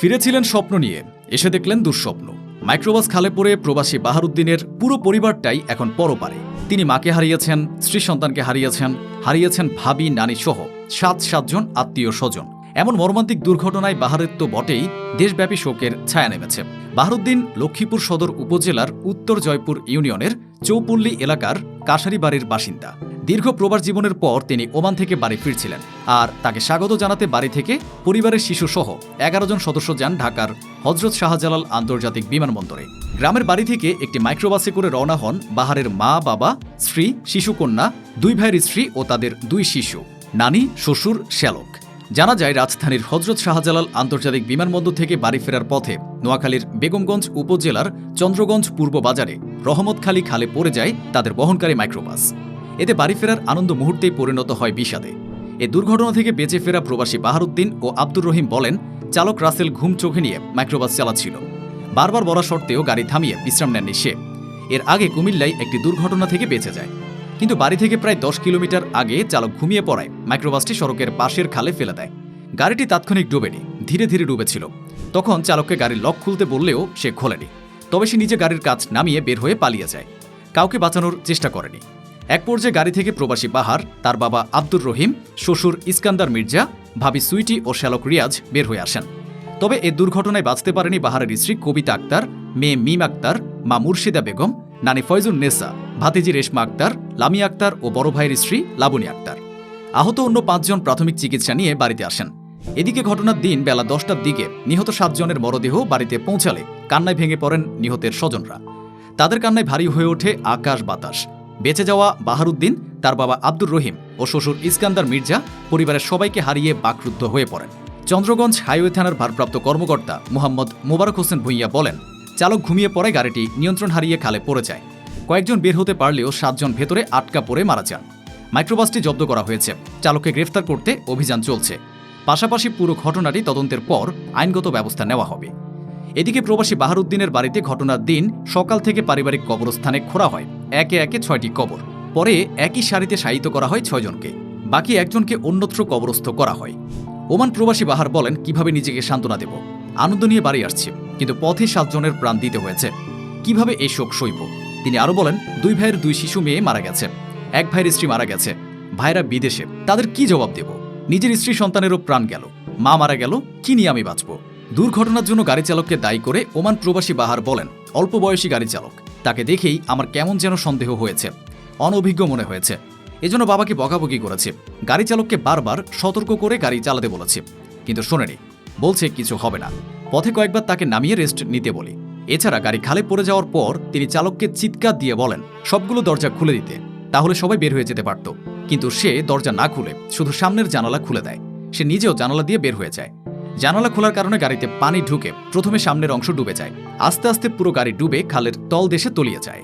ফিরেছিলেন স্বপ্ন নিয়ে। এসে দেখলেন দুঃস্বপ্ন। মাইক্রোবাস খালে পড়ে প্রবাসী বাহারুদ্দিনের পুরো পরিবারটাই এখন পরপারে। তিনি মাকে হারিয়েছেন স্ত্রী সন্তানকে হারিয়েছেন হারিয়েছেন ভাবি, নানি সহ সাত, সাতজন আত্মীয় স্বজন। এমন মর্মান্তিক দুর্ঘটনায় বাহারের তো বটেই, দেশব্যাপী শোকের ছায়া নেমেছে। বাহারুদ্দিন লক্ষ্মীপুর সদর উপজেলার উত্তর জয়পুর ইউনিয়নের চৌপল্লী এলাকার কাশারিবাড়ির বাসিন্দা। দীর্ঘ প্রবাস জীবনের পর তিনি ওমান থেকে বাড়ি ফিরছিলেন আর তাকে স্বাগত জানাতে বাড়ি থেকে পরিবারের শিশু সহ এগারো জন সদস্য যান ঢাকার হজরত শাহজালাল আন্তর্জাতিক বিমানবন্দরে। গ্রামের বাড়ি থেকে একটি মাইক্রোবাসে করে রওনা হন বাহারের মা, বাবা, স্ত্রী, শিশুকন্যা, দুই ভাইয়ের স্ত্রী ও তাদের দুই শিশু, নানি, শ্বশুর, শ্যালক। জানা যায় রাজধানীর হজরত শাহজালাল আন্তর্জাতিক বিমানবন্দর থেকে বাড়ি ফেরার পথে নোয়াখালীর বেগমগঞ্জ উপজেলার চন্দ্রগঞ্জ পূর্ব বাজারে রহমতখালী খালে পড়ে যায় তাদের বহনকারী মাইক্রোবাস। এতে বাড়ি ফেরার আনন্দ মুহূর্তেই পরিণত হয় বিষাদে। এ দুর্ঘটনা থেকে বেঁচে ফেরা প্রবাসী বাহারুদ্দিন ও আব্দুর রহিম বলেন, চালক রাসেল ঘুম চোখে নিয়ে মাইক্রোবাস চালাচ্ছিল। বারবার বলা সত্ত্বেও গাড়ি থামিয়ে বিশ্রাম নেননি সে। এর আগে কুমিল্লায় একটি দুর্ঘটনা থেকে বেঁচে যায়। কিন্তু বাড়ি থেকে প্রায় দশ কিলোমিটার আগে চালক ঘুমিয়ে পড়ায়, মাইক্রোবাসটি সড়কের পাশের খালে ফেলে দেয়। গাড়িটি তাৎক্ষণিক ডুবেনি, ধীরে ধীরে ডুবেছিল। তখন চালককে গাড়ির লক খুলতে বললেও সে খোলেনি। তবে সে নিজে গাড়ির কাজ নামিয়ে বের হয়ে পালিয়ে যায়। কাউকে বাঁচানোর চেষ্টা করেনি। এক পর্যায়ে গাড়ি থেকে প্রবাসী বাহার তার বাবা আব্দুর রহিম, শ্বশুর ইস্কান্দার মির্জা, ভাবি সুইটি ও শ্যালক রিয়াজ বের হয়ে আসেন। তবে এ দুর্ঘটনায় বাঁচতে পারেনি বাহারের স্ত্রী কবিতা আক্তার, মেয়ে মিম আক্তার, মা মুর্শিদা বেগম, নানি ফয়জুল নেসা, ভাতিজি রেশমা আক্তার, লামি আক্তার ও বড় ভাইয়ের স্ত্রী লাবণী আক্তার। আহত অন্য পাঁচজন প্রাথমিক চিকিৎসা নিয়ে বাড়িতে আসেন। এদিকে ঘটনার দিন বেলা দশটার দিকে নিহত সাতজনের মরদেহ বাড়িতে পৌঁছালে কান্নায় ভেঙে পড়েন নিহতের স্বজনরা। তাদের কান্নায় ভারী হয়ে ওঠে আকাশ বাতাস। বেঁচে যাওয়া বাহারুদ্দিন, তার বাবা আব্দুর রহিম ও শ্বশুর ইস্কান্দার মির্জা পরিবারের সবাইকে হারিয়ে বাকরুদ্ধ হয়ে পড়েন। চন্দ্রগঞ্জ হাইওয়ে থানার ভারপ্রাপ্ত কর্মকর্তা মোহাম্মদ মোবারক হোসেন ভুইয়া বলেন, চালক ঘুমিয়ে পড়ে, গাড়িটি নিয়ন্ত্রণ হারিয়ে খালে পড়ে যায়। কয়েকজন বের হতে পারলেও সাতজন ভেতরে আটকা পড়ে মারা যান। মাইক্রোবাসটি জব্দ করা হয়েছে। চালককে গ্রেফতার করতে অভিযান চলছে। পাশাপাশি পুরো ঘটনাটি তদন্তের পর আইনগত ব্যবস্থা নেওয়া হবে। এদিকে প্রবাসী বাহারুদ্দিনের বাড়িতে ঘটনার দিন সকাল থেকে পারিবারিক কবরস্থানে খোঁড়া হয়, একে একে ছয়টি কবর। পরে একই সারিতে শায়িত করা হয় ছয়জনকে, বাকি একজনকে অন্যত্র কবরস্থ করা হয়। ওমান প্রবাসী বাহার বলেন, কীভাবে নিজেকে সান্ত্বনা দেব? আনন্দ নিয়ে বাড়ি আসছে, কিন্তু পথে সাতজনের প্রাণ দিতে হয়েছে। কীভাবে এই শোক সইব? তিনি আরও বলেন, দুই ভাইয়ের দুই শিশু মেয়ে মারা গেছে। এক ভাইয়ের স্ত্রী মারা গেছে। ভাইরা বিদেশে, তাদের কি জবাব দেব? নিজের স্ত্রী সন্তানেরও প্রাণ গেল। মা মারা গেল, কি নিয়ে আমি বাঁচব? দুর্ঘটনার জন্য গাড়ি চালককে দায়ী করে ওমান প্রবাসী বাহার বলেন, অল্প বয়সী গাড়ি চালক। তাকে দেখেই আমার কেমন যেন সন্দেহ হয়েছে, অনভিজ্ঞ মনে হয়েছে। এজন্য বাবাকে বকাবকি করেছে। গাড়ি চালককে বারবার সতর্ক করে গাড়ি চালাতে বলেছে। কিন্তু শোনেনি, বলছে কিছু হবে না। পথে কয়েকবার তাকে নামিয়ে রেস্ট নিতে বলি। এছাড়া গাড়ি খালে পড়ে যাওয়ার পর তিনি চালককে চিৎকার দিয়ে বলেন, সবগুলো দরজা খুলে দিতে, তাহলে সবাই বের হয়ে যেতে পারত। কিন্তু সে দরজা না খুলে শুধু সামনের জানালা খুলে দেয়। সে নিজেও জানালা দিয়ে বের হয়ে যায়। জানালা খোলার কারণে গাড়িতে পানি ঢুকে প্রথমে সামনের অংশ ডুবে যায়। আস্তে আস্তে পুরো গাড়ি ডুবে খালের তল দেশে তলিয়ে যায়।